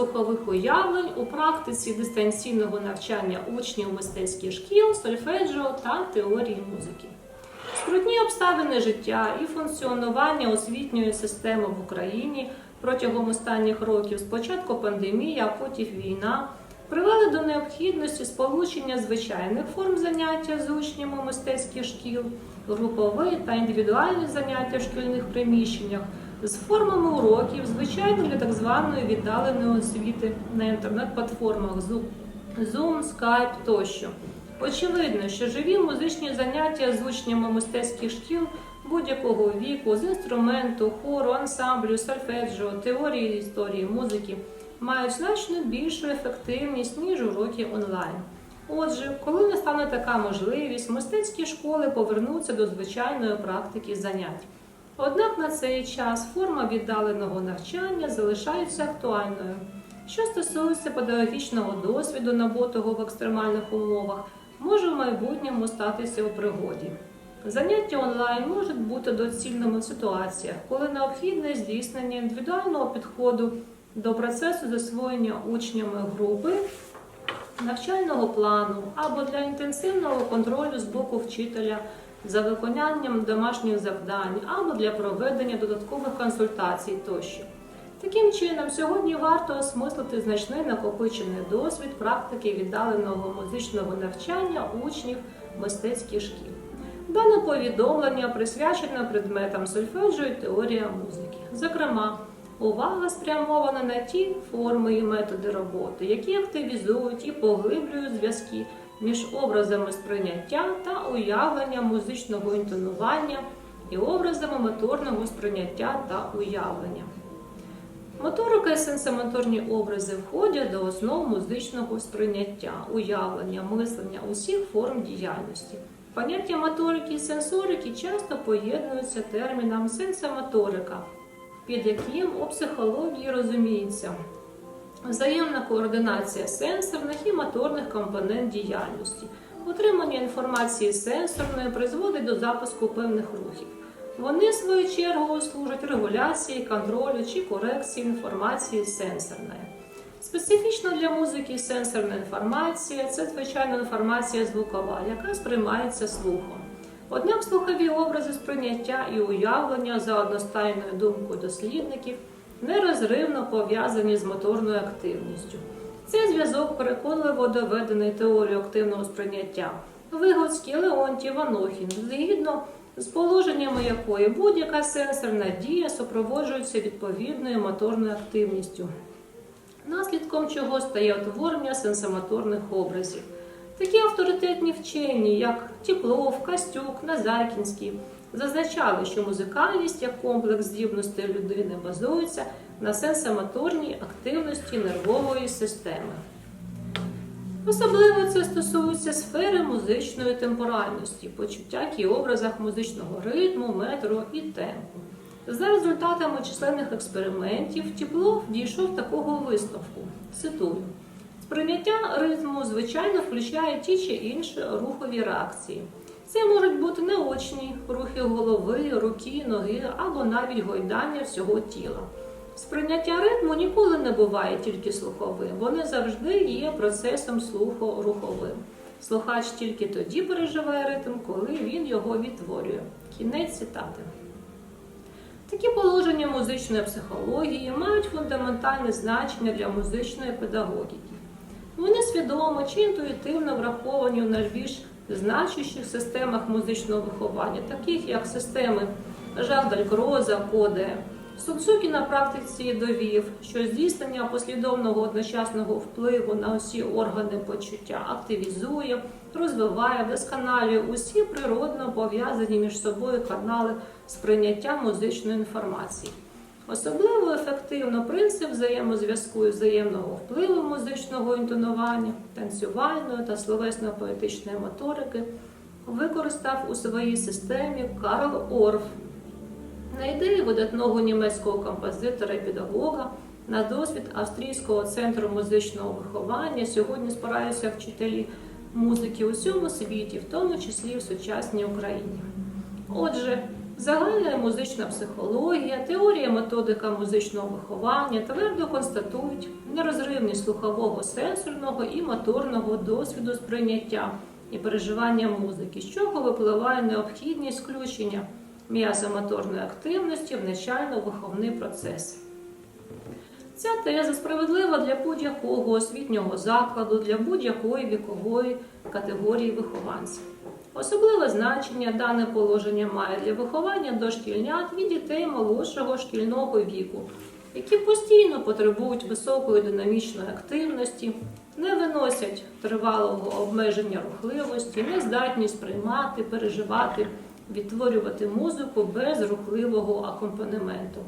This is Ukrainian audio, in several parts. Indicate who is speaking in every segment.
Speaker 1: слухових уявлень у практиці дистанційного навчання учнів мистецьких шкіл, сольфеджіо та теорії музики. Скрутні обставини життя і функціонування освітньої системи в Україні протягом останніх років, спочатку пандемія, а потім війна, привели до необхідності сполучення звичайних форм заняття з учнями мистецьких шкіл, групові та індивідуальні заняття в шкільних приміщеннях з формами уроків, звичайно для так званої віддаленої освіти на інтернет-платформах Zoom, Skype тощо. Очевидно, що живі музичні заняття з учнями мистецьких шкіл будь-якого віку, з інструменту, хору, ансамблю, сольфеджіо, теорії історії музики мають значно більшу ефективність, ніж уроки онлайн. Отже, коли настане така можливість, мистецькі школи повернуться до звичайної практики занять. Однак на цей час форма віддаленого навчання залишається актуальною. Що стосується педагогічного досвіду, набутого в екстремальних умовах, може в майбутньому статися у пригоді. Заняття онлайн можуть бути доцільними в ситуаціях, коли необхідне здійснення індивідуального підходу до процесу засвоєння учнями групи, навчального плану або для інтенсивного контролю з боку вчителя за виконанням домашніх завдань або для проведення додаткових консультацій тощо. Таким чином, сьогодні варто осмислити значний накопичений досвід практики віддаленого музичного навчання учнів мистецьких шкіл. Дане повідомлення присвячено предметам сольфеджіо і теорія музики. Зокрема, увага спрямована на ті форми і методи роботи, які активізують і поглиблюють зв'язки між образами сприйняття та уявлення музичного інтонування і образами моторного сприйняття та уявлення. Моторика і сенсомоторні образи входять до основ музичного сприйняття, уявлення, мислення усіх форм діяльності. Поняття моторики і сенсорики часто поєднуються терміном сенсомоторика, під яким у психології розуміється взаємна координація сенсорних і моторних компонент діяльності. Отримання інформації сенсорної призводить до запуску певних рухів. Вони, в свою чергу, служать регуляції, контролю чи корекції інформації сенсорної. Специфічно для музики сенсорна інформація це звичайно інформація звукова, яка сприймається слухом. Однак слухові образи сприйняття і уявлення за одностайною думкою дослідників нерозривно пов'язані з моторною активністю. Цей зв'язок переконливо доведений теорією активного сприйняття. Вигодський, Леонтів, Анохін, згідно з положеннями якої будь-яка сенсорна дія супроводжується відповідною моторною активністю, наслідком чого стає утворення сенсомоторних образів. Такі авторитетні вчені, як Тіплов, Костюк, Назаркінський, зазначали, що музикальність як комплекс здібностей людини базується на сенсомоторній активності нервової системи. Особливо це стосується сфери музичної темпоральності, почуття і образах музичного ритму, метру і темпу. За результатами численних експериментів Тіплов дійшов такого висновку. Цитую. Сприйняття ритму, звичайно, включає ті чи інші рухові реакції. Це можуть бути неочні рухи голови, руки, ноги або навіть гойдання всього тіла. Сприйняття ритму ніколи не буває тільки слуховим, вони завжди є процесом слухоруховим. Слухач тільки тоді переживає ритм, коли він його відтворює. Кінець цитати. Такі положення музичної психології мають фундаментальне значення для музичної педагогіки. Вони свідомо чи інтуїтивно враховані у найбільш значущих системах музичного виховання, таких як системи Жак-Далькроза, Коде. Судзукі на практиці довів, що здійснення послідовного одночасного впливу на усі органи почуття активізує, розвиває, вдосконалює усі природно пов'язані між собою канали сприйняття музичної інформації. Особливо ефективно принцип взаємозв'язку і взаємного впливу музичного інтонування, танцювальної та словесно-поетичної моторики використав у своїй системі Карл Орф. На ідеї видатного німецького композитора і педагога на досвід Австрійського центру музичного виховання сьогодні спираються вчителі музики у всьому світі, в тому числі в сучасній Україні. Отже, Загальна музична психологія, теорія методика музичного виховання твердо констатують нерозривність слухового сенсорного і моторного досвіду сприйняття і переживання музики, з чого випливає необхідність включення м'язомоторної активності в навчально-виховний процес. Ця теза справедлива для будь-якого освітнього закладу, для будь-якої вікової категорії вихованців. Особливе значення дане положення має для виховання дошкільнят і дітей молодшого шкільного віку, які постійно потребують високої динамічної активності, не виносять тривалого обмеження рухливості, не здатні сприймати, переживати, відтворювати музику без рухливого акомпанементу.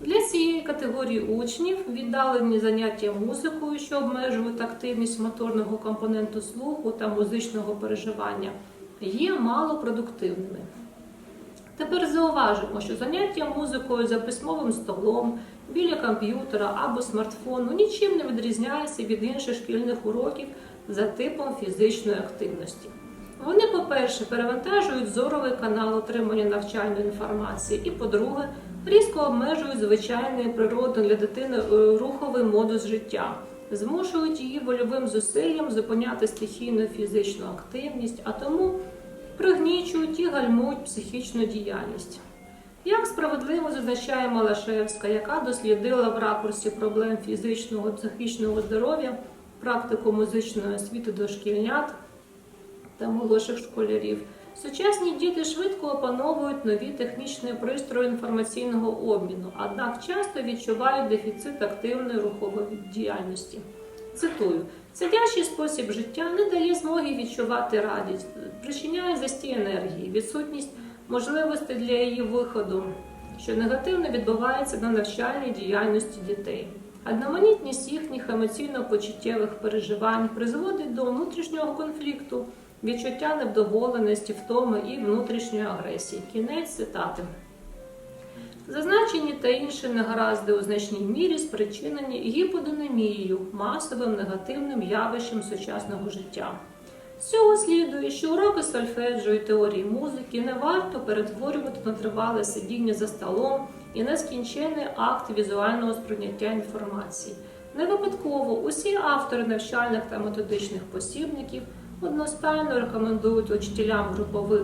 Speaker 1: Для цієї категорії учнів віддалені заняття музикою, що обмежують активність моторного компоненту слуху та музичного переживання, є малопродуктивними. Тепер зауважимо, що заняття музикою за письмовим столом, біля комп'ютера або смартфону нічим не відрізняється від інших шкільних уроків за типом фізичної активності. Вони, по-перше, перевантажують зоровий канал отримання навчальної інформації, і, по-друге, різко обмежують звичайний природний для дитини е, руховий модус життя, змушують її вольовим зусиллям зупиняти стихійну фізичну активність, а тому пригнічують і гальмують психічну діяльність. Як справедливо зазначає Малашевська, яка дослідила в ракурсі проблем фізичного психічного здоров'я практику музичної освіти дошкільнят та молодших школярів, сучасні діти швидко опановують нові технічні пристрої інформаційного обміну, однак часто відчувають дефіцит активної рухової діяльності. Цитую: сидячий спосіб життя не дає змоги відчувати радість, причиняє застій енергії, відсутність можливостей для її виходу, що негативно відбувається на навчальній діяльності дітей. Одноманітність їхніх емоційно-почуттєвих переживань призводить до внутрішнього конфлікту, відчуття невдоволеності, втоми і внутрішньої агресії. Кінець цитати. Зазначені та інші негаразди у значній мірі спричинені гіподинамією, масовим негативним явищем сучасного життя. З цього слідує, що уроки сольфеджу і теорії музики не варто перетворювати на тривале сидіння за столом і нескінчений акт візуального сприйняття інформації. Не випадково усі автори навчальних та методичних посібників одностайно рекомендують учителям групових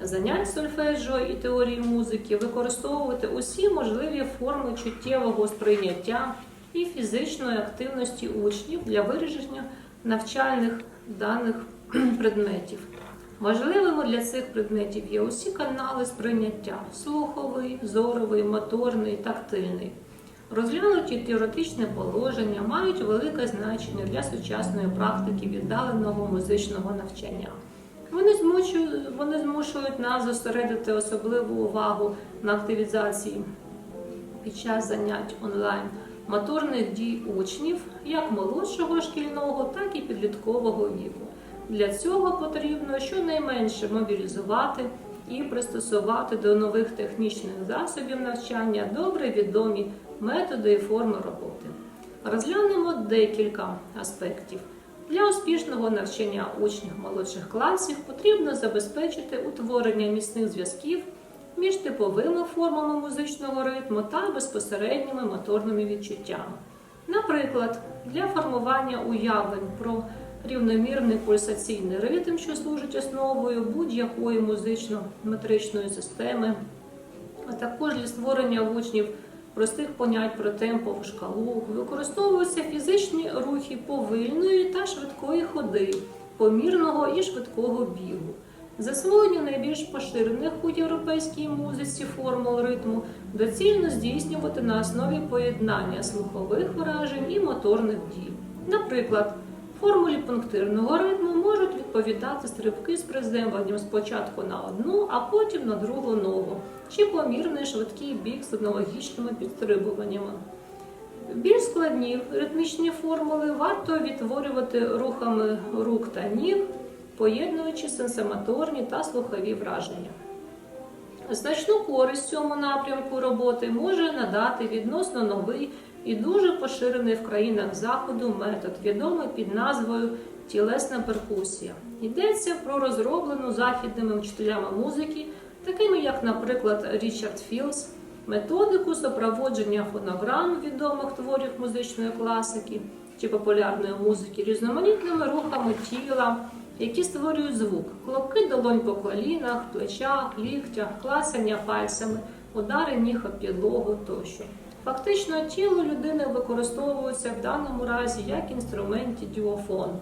Speaker 1: занять сольфеджіо і теорії музики використовувати усі можливі форми чуттєвого сприйняття і фізичної активності учнів для вираження навчальних даних предметів. Важливими для цих предметів є усі канали сприйняття слуховий, зоровий, моторний, тактильний. Розглянуті теоретичне положення мають велике значення для сучасної практики віддаленого музичного навчання. Вони змушують, вони змушують нас зосередити особливу увагу на активізації під час занять онлайн моторних дій учнів як молодшого шкільного, так і підліткового віку. Для цього потрібно щонайменше мобілізувати і пристосувати до нових технічних засобів навчання добре відомі методи і форми роботи. Розглянемо декілька аспектів. Для успішного навчання учнів молодших класів потрібно забезпечити утворення міцних зв'язків між типовими формами музичного ритму та безпосередніми моторними відчуттями. Наприклад, для формування уявлень про рівномірний пульсаційний ритм, що служить основою будь-якої музично-метричної системи, а також для створення учнів простих понять про темпову шкалу, використовуються фізичні рухи повільної та швидкої ходи, помірного і швидкого бігу. Засвоєння найбільш поширених у європейській музиці формул ритму доцільно здійснювати на основі поєднання слухових вражень і моторних дій. Наприклад, формулі пунктирного ритму можуть відповідати стрибки з приземленням спочатку на одну, а потім на другу ногу, чи помірний швидкий біг з аналогічними підстрибуваннями. Більш складні ритмічні формули варто відтворювати рухами рук та ніг, поєднуючи сенсомоторні та слухові враження. Значну користь цьому напрямку роботи може надати відносно новий і дуже поширений в країнах Заходу метод, відомий під назвою тілесна перкусія. Йдеться про розроблену західними вчителями музики такими як, наприклад, Річард Філс, методику супроводження фонограм відомих творів музичної класики чи популярної музики різноманітними рухами тіла, які створюють звук, хлопки долонь по колінах, плечах, ліктях, класання пальцями, удари ніг об підлогу тощо. Фактично, тіло людини використовується в даному разі як інструменті діофон.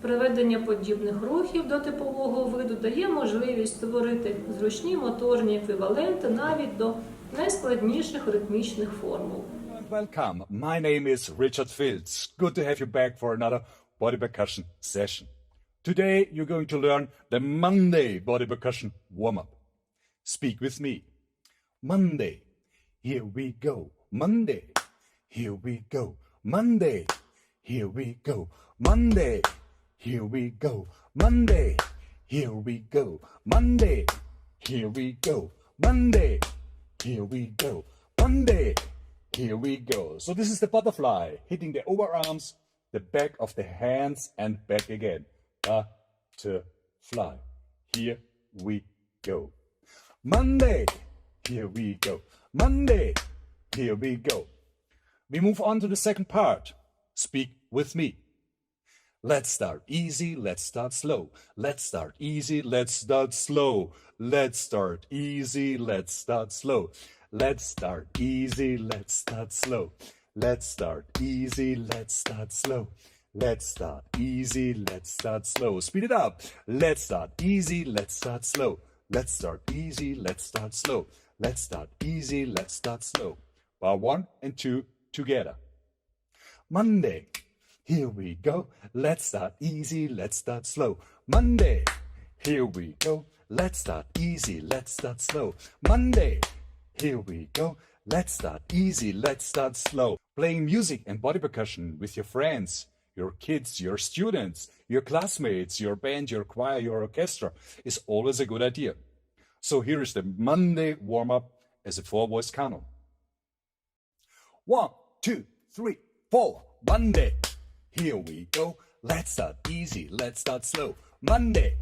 Speaker 1: Приведення подібних рухів до типового виду дає можливість створити зручні моторні еквіваленти навіть до найскладніших ритмічних формул.
Speaker 2: Welcome. My name is Richard Fields. Good to have you back for another body percussion session. Today you're going to learn the Monday body percussion warm up. Speak with me. Monday. Here we go. Monday. Here we go. Monday. Here we go. Monday. Here we go. Monday. Here we go. Monday. Here we go. Monday. Here we go. Monday. Here we go. So this is the butterfly hitting the overarms, the back of the hands, and back again. Butterfly. Here we go. Monday. Here we go. Monday. Here we go. We move on to the second part. Speak with me. Let's start easy, let's start slow. Let's start easy, let's start slow. Let's start easy, let's start slow. Let's start easy, let's start slow. Let's start easy, let's start slow. Let's start easy, let's start slow. Speed it up. Let's start easy, let's start slow. Let's start easy, let's start slow. Let's start easy, let's start slow. Bar one and two together. Monday. Here we go. Let's start easy. Let's start slow. Monday. Here we go. Let's start easy. Let's start slow. Monday. Here we go. Let's start easy. Let's start slow. Playing music and body percussion with your friends, your kids, your students, your classmates, your band, your choir, your orchestra is always a good idea. So here is the Monday warm up as a four voice canon. One, two, three, four. Monday. Here we go. Let's start easy. Let's start slow. Monday.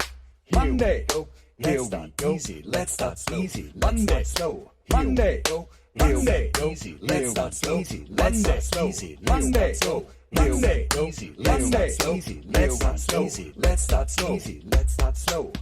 Speaker 2: Monday. Go. Here we go. Easy. Let's start easy. Monday. Slow. Monday. Go. Monday. Easy. Let's start slow. Easy. Let's start slow. Easy. Monday. Slow. Monday. Easy. Let's start slow. Easy. Let's start slow. Easy. Let's start slow. Easy. Let's start slow.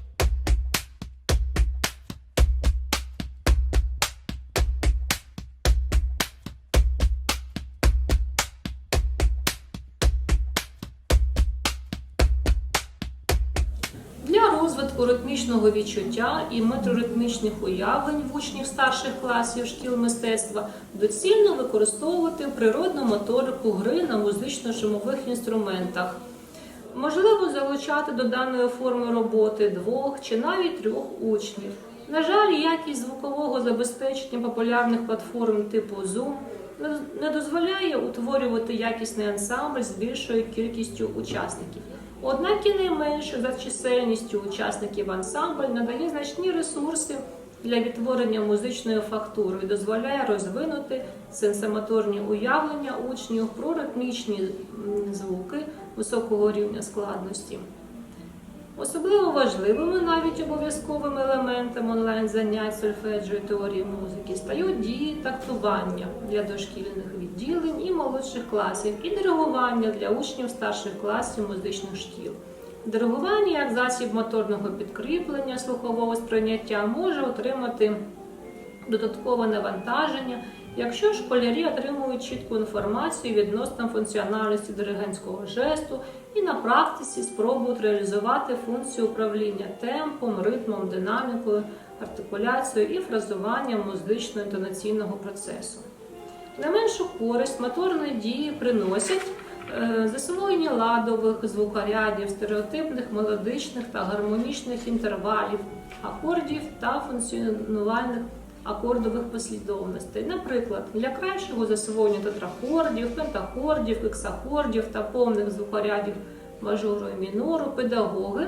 Speaker 1: Розвитку ритмічного відчуття і метроритмічних уявлень в учнів старших класів шкіл мистецтва доцільно використовувати природну моторику гри на музично-шумових інструментах. Можливо залучати до даної форми роботи двох чи навіть трьох учнів. На жаль, якість звукового забезпечення популярних платформ типу Zoom не- дозволяє утворювати якісний ансамбль з більшою кількістю учасників. Однак і найменше за чисельністю учасників ансамбль надає значні ресурси для відтворення музичної фактури і дозволяє розвинути сенсомоторні уявлення учнів про ритмічні звуки високого рівня складності. Особливо важливими, навіть обов'язковими елементами онлайн-занять сольфеджіо теорії музики стають дії тактування для дошкільних відділень і молодших класів, і диригування для учнів старших класів музичних шкіл. Диригування як засіб моторного підкріплення слухового сприйняття може отримати додаткове навантаження, якщо школярі отримують чітку інформацію відносно функціональності диригентського жесту і на практиці спробують реалізувати функцію управління темпом, ритмом, динамікою, артикуляцією і фразуванням музично-інтонаційного процесу. Не меншу користь моторні дії приносять е, засвоєння ладових звукорядів, стереотипних мелодичних та гармонічних інтервалів, акордів та функціонувальних акордових послідовностей. Наприклад, для кращого засвоєння тетрахордів, пентахордів, іксахордів та повних звукорядів мажору і мінору педагоги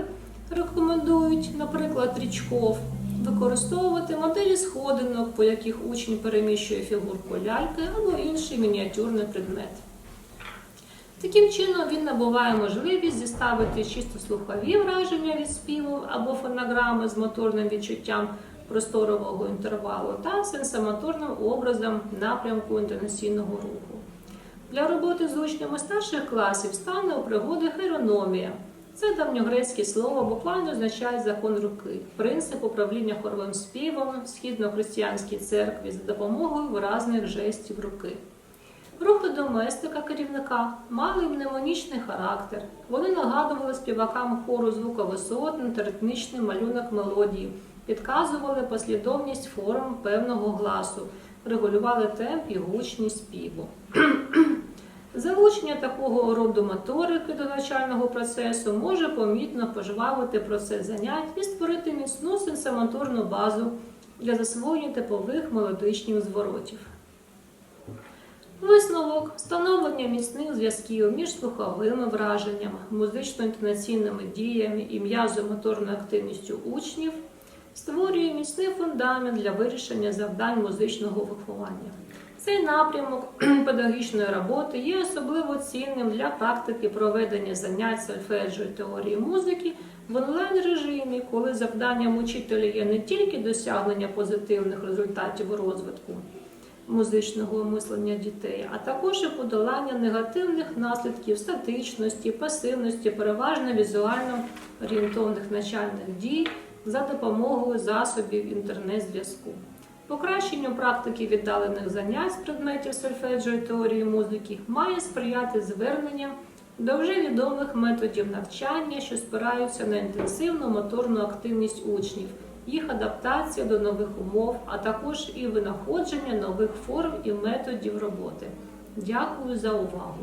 Speaker 1: рекомендують, наприклад, Річков, використовувати моделі сходинок, по яких учень переміщує фігурку ляльки або інший мініатюрний предмет. Таким чином він набуває можливість зіставити чисто слухові враження від співу або фонограми з моторним відчуттям просторового інтервалу та сенсомоторним образом напрямку інтонаційного руху. Для роботи з учнями старших класів стане у пригоди хейрономія. Це давньогрецьке слово буквально означає закон руки, принцип управління хоровим співом в східно-християнській церкві за допомогою виразних жестів руки. Рухи доместика керівника мали мнемонічний характер. Вони нагадували співакам хору звуковисотний та ритмічний малюнок мелодії, підказували послідовність форм певного гласу, регулювали темп і гучність співу. Залучення такого роду моторики до навчального процесу може помітно пожвавити процес занять і створити міцну сенсомоторну базу для засвоєння типових мелодичних зворотів. Висновок встановлення міцних зв'язків між слуховими враженнями, музично-інтонаційними діями і м'язомоторною активністю учнів створює міцний фундамент для вирішення завдань музичного виховання. Цей напрямок педагогічної роботи є особливо цінним для практики проведення занять сольфеджіо і теорії музики в онлайн режимі, коли завданням учителя є не тільки досягнення позитивних результатів розвитку музичного мислення дітей, а також і подолання негативних наслідків статичності, пасивності, переважно візуально орієнтовних навчальних дій за допомогою засобів інтернет-зв'язку. Покращенню практики віддалених занять з предметів сольфеджіо і теорії музики має сприяти звернення до вже відомих методів навчання, що спираються на інтенсивну моторну активність учнів, їх адаптація до нових умов, а також і винаходження нових форм і методів роботи. Дякую за увагу!